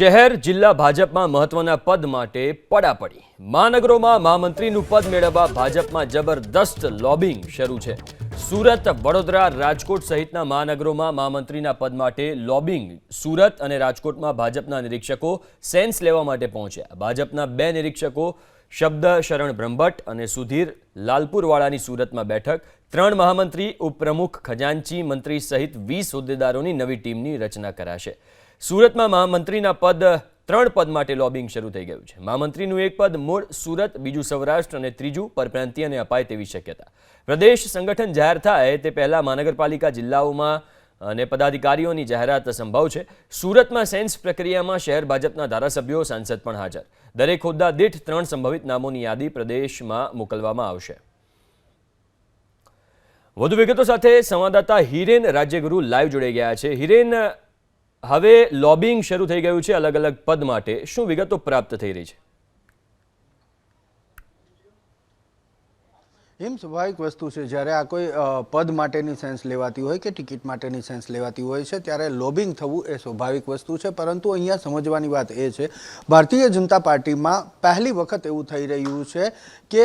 શહેર, જિલ્લા ભાજપમાં મહત્વના પદ માટે પડાપડી. મહાનગરોમાં મહામંત્રીનું પદ મેળવવા ભાજપમાં જબરદસ્ત લોબિંગ શરૂ છે. સુરત, વડોદરા, રાજકોટ સહિતના મહાનગરોમાં મહામંત્રીના પદ માટે લોબિંગ સુરત અને રાજકોટમાં ભાજપના નિરીક્ષકો સેન્સ લેવા માટે પહોંચ્યા. ભાજપના બે નિરીક્ષકો શબ્દ શરણ બ્રહ્મભટ્ટ અને સુધીર લાલપુરવાળાની સુરતમાં બેઠક, ત્રણ મહામંત્રી, ઉપપ્રમુખ ખજાનચી મંત્રી સહિત વીસ હોદ્દેદારોની નવી ટીમની રચના કરાશે. સુરતમાં મહામંત્રીના પદ, ત્રણ પદ માટે લોબિંગ શરૂ થઈ ગયું છે. મહામંત્રીનું એક પદ મૂળ સુરત, બીજું સૌરાષ્ટ્ર અને ત્રીજું પરપ્રાંતિયને અપાય તેવી શક્યતા. પ્રદેશ સંગઠન જાહેર થાય તે પહેલાં મહાનગરપાલિકા જિલ્લાઓમાં અને પદાધિકારીઓની જાહેરાત સંભવ છે. સુરતમાં સેન્સ પ્રક્રિયામાં શહેર ભાજપના ધારાસભ્યો સાંસદ પણ હાજર. દરેક હોદ્દા દીઠ ત્રણ સંભવિત નામોની યાદી પ્રદેશમાં મોકલવામાં આવશે. વધુ વિગતો સાથે સંવાદદાતા હિરેન રાજ્યગુરુ લાઈવ જોડાઈ ગયા છે. હિરેન હવે લોબિંગ શરૂ થઈ ગયું છે અલગ અલગ પદ માટે. શું વિગતો પ્રાપ્ત થઈ રહી છે? એમ સ્વાભાવિક વસ્તુ છે, જ્યારે આ કોઈ પદ માટેની સેન્સ લેવાતી હોય કે ટિકિટ માટેની સેન્સ લેવાતી હોય છે, ત્યારે લોબિંગ થવું એ સ્વાભાવિક વસ્તુ છે, પરંતુ અહીંયા સમજવાની વાત એ છે, ભારતીય જનતા પાર્ટીમાં પહેલી વખત એવું થઈ રહ્યું છે કે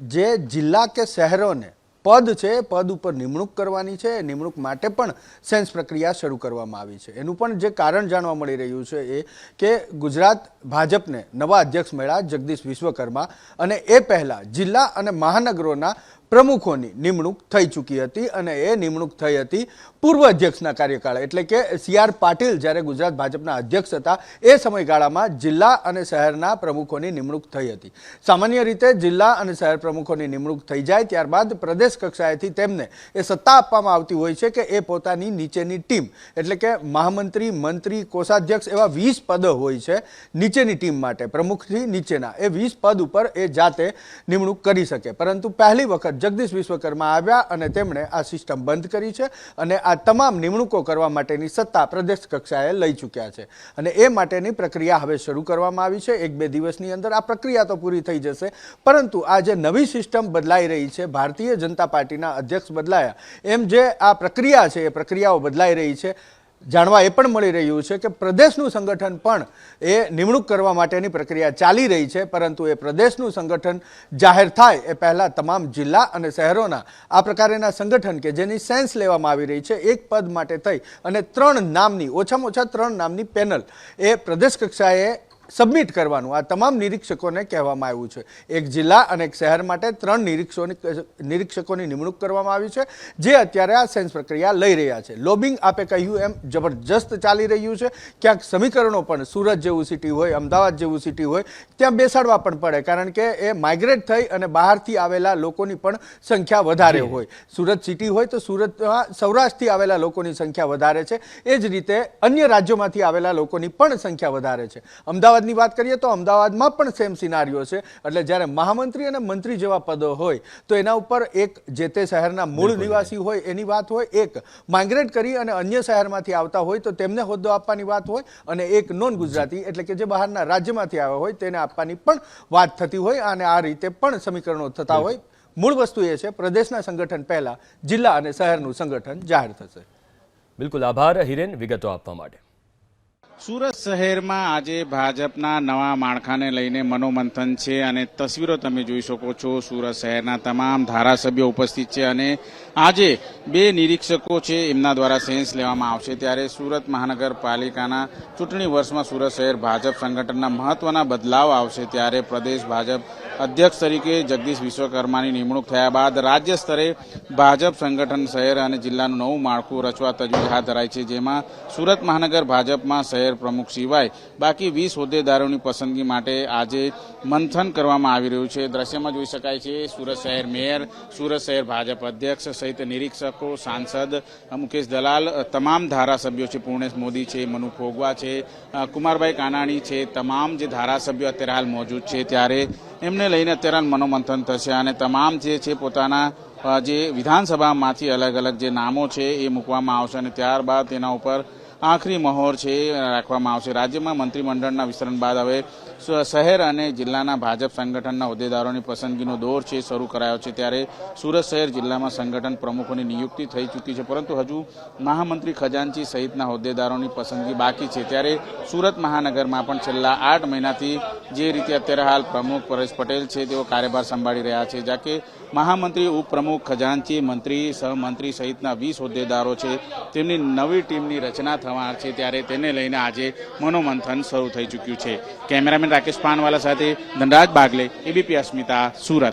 જે જિલ્લા કે શહેરોને પદ છે, પદ ઉપર નિમણૂક કરવાની છે, નિમણૂક માટે પણ સેન્સ પ્રક્રિયા શરૂ કરવામાં આવી છે. એનું પણ જે કારણ જાણવા મળી રહ્યું છે એ કે ગુજરાત ભાજપને નવા અધ્યક્ષ મળ્યા જગદીશ વિશ્વકર્મા અને એ પહેલાં જિલ્લા અને મહાનગરોના પ્રમુખોની નિમણૂક થઈ ચૂકી હતી અને એ નિમણૂક થઈ હતી પૂર્વ અધ્યક્ષના કાર્યકાળ. એટલે કે સી આર પાટીલ જ્યારે ગુજરાત ભાજપના અધ્યક્ષ હતા, એ સમયગાળામાં જિલ્લા અને શહેરના પ્રમુખોની નિમણૂક થઈ હતી. સામાન્ય રીતે જિલ્લા અને શહેર પ્રમુખોની નિમણૂક થઈ જાય ત્યારબાદ પ્રદેશ કક્ષાએથી તેમને એ સત્તા આપવામાં આવતી હોય છે કે એ પોતાની નીચેની ટીમ. એટલે કે મહામંત્રી, મંત્રી, કોષાધ્યક્ષ એવા વીસ પદ હોય છે નીચેની ટીમ માટે. પ્રમુખથી નીચેના. એ વીસ પદ ઉપર એ જાતે નિમણૂક કરી શકે. પરંતુ પહેલી વખત જગદીશ વિશ્વકર્મા આવ્યા અને તેમણે આ સિસ્ટમ બંધ કરી છે અને આ તમામ નિમણૂકો કરવા માટેની સત્તા પ્રદેશ કક્ષાએ લઈ ચૂક્યા છે. અને એ માટેની પ્રક્રિયા હવે શરૂ કરવામાં આવી છે. એક બે દિવસની અંદર આ પ્રક્રિયા તો પૂરી થઈ જશે. પરંતુ આ જે નવી સિસ્ટમ બદલાઈ રહી છે, ભારતીય જનતા પાર્ટીના અધ્યક્ષ બદલાયા, એમ જે આ પ્રક્રિયા છે, એ પ્રક્રિયાઓ બદલાઈ રહી છે જાણવા એ પણ મળી રહ્યું છે કે પ્રદેશનું સંગઠન પણ એ નિમણૂક કરવા માટેની પ્રક્રિયા ચાલી રહી છે, પરંતુ એ પ્રદેશનું સંગઠન જાહેર થાય એ પહેલાં તમામ જિલ્લા અને શહેરોના આ પ્રકારેના સંગઠન કે જેની સેન્સ લેવામાં આવી રહી છે, એક પદ માટે થઈ અને ત્રણ નામની, ઓછામાં ઓછા ત્રણ નામની પેનલ એ પ્રદેશ કક્ષાએ સબમિટ કરવાનું. આ તમામ નિરીક્ષકોને કહેવામાં આવ્યું છે. એક જિલ્લા અને એક શહેર માટે ત્રણ નિરીક્ષકોની નિરીક્ષકોની નિમણૂક કરવામાં આવી છે જે અત્યારે આ સેન્સ પ્રક્રિયા લઈ રહ્યા છે. લોબિંગ આપે કહ્યું એમ જબરજસ્ત ચાલી રહ્યું છે. ક્યાંક સમીકરણો પણ સુરત જેવું સિટી હોય અમદાવાદ જેવું સિટી હોય ત્યાં બેસાડવા પણ પડે કારણ કે એ માઇગ્રેટ થઈ અને બહારથી આવેલા લોકોની પણ સંખ્યા વધારે હોય. સુરત સિટી હોય તો સુરતમાં સૌરાષ્ટ્રથી આવેલા લોકોની સંખ્યા વધારે છે. એ જ રીતે અન્ય રાજ્યોમાંથી આવેલા લોકોની પણ સંખ્યા વધારે છે. અમદાવાદની વાત કરીએ તો અમદાવાદમાં પણ સેમ સિનારીઓ છે. એટલે જ્યારે મહામંત્રી અને મંત્રી જેવા પદો હોય તો એના ઉપર એક જે તે શહેરના મૂળ નિવાસી હોય એની વાત હોય એક માઇગ્રેટ કરી અને અન્ય શહેરમાંથી આવતા હોય તો તેમને હોદ્દો આપવાની વાત હોય અને એક નોન ગુજરાતી એટલે કે જે બહારના રાજ્યમાંથી આવ્યા હોય તેને આપવાની પણ વાત થતી હોય અને આ રીતે પણ સમીકરણો થતા હોય. મૂળ વસ્તુ એ છે પ્રદેશના સંગઠન પહેલા જિલ્લા અને શહેરનું સંગઠન જાહેર થશે. બિલકુલ આભાર હિરેન વિગતો આપવા માટે. સુરત શહેરમાં આજે ભાજપના નવા માળખાને લઈને મનોમંથન છે અને તસવીરો તમે જોઈ શકો છો. સુરત શહેરના તમામ ધારાસભ્યો ઉપસ્થિત છે અને આજે બે નિરીક્ષકો છે એમના દ્વારા સેન્સ લેવામાં આવશે. ત્યારે સુરત મહાનગરપાલિકાના ચૂંટણી વર્ષમાં સુરત શહેર ભાજપ સંગઠનના મહત્વના બદલાવ આવશે. ત્યારે પ્રદેશ ભાજપ અધ્યક્ષ તરીકે જગદીશ વિશ્વકર્માની નિમણૂક થયા બાદ રાજ્ય સ્તરે ભાજપ સંગઠન શહેર અને જિલ્લાનું નવું માળખું રચવા તજવીજ હાથ ધરાઈ છે. જેમાં સુરત મહાનગર ભાજપમાં શહેર પ્રમુખ સિવાય બાકી વીસ હોદ્દેદારોની પસંદગી માટે આજે મંથન કરવામાં આવી રહ્યું છે. દ્રશ્યમાં જોઈ શકાય છે, સુરત શહેર મેયર, સુરત શહેર ભાજપ અધ્યક્ષ સહિત નિરીક્ષકો, સાંસદ, મુકેશ દલાલ, તમામ ધારાસભ્યો છે, પૂર્ણેશ મોદી છે, મનુ ફોગવા છે કુમારભાઈ કાનાણી છે, તમામ જે ધારાસભ્યો અત્યારે હાલ મોજૂદ છે ત્યારે એમને લઈને અત્યારે મનોમંથન થશે અને તમામ જે છે પોતાના જે વિધાનસભામાંથી અલગ અલગ જે નામો છે એ મૂકવામાં આવશે અને ત્યારબાદ તેના ઉપર આખરી મહોર છે રાખવામાં આવશે. રાજ્યમાં મંત્રીમંડળના વિસ્તરણ બાદ હવે શહેર અને જિલ્લાના ભાજપ સંગઠનના હોદ્દેદારોની પસંદગીનો દોર છે, શરૂ કરાયો છે ત્યારે સુરત શહેર જિલ્લામાં સંગઠન પ્રમુખોની નિયુક્તિ થઈ ચૂકી છે. પરંતુ હજુ મહામંત્રી ખજાનચી સહિતના હોદ્દેદારોની પસંદગી બાકી છે. ત્યારે સુરત મહાનગરમાં પણ છેલ્લા આઠ મહિનાથી જે રીતે અત્યારે હાલ પ્રમુખ પરેશ પટેલ છે, તેઓ કાર્યભાર સંભાળી રહ્યા છે. જ્યાં કે મહામંત્રી, ઉપપ્રમુખ, ખજાનચી, મંત્રી, સહમંત્રી સહિતના વીસ હોદ્દેદારો છે. તેમની નવી ટીમની રચના થવા છે. ત્યારે તેને લઈને આજે મનોમંથન શરૂ થઈ ચૂક્યું છે. કેમેરામેન રાકેશ પાનવાલા સાથે ધનરાજ બાગલે એબીપી અસ્મિતા સુરત.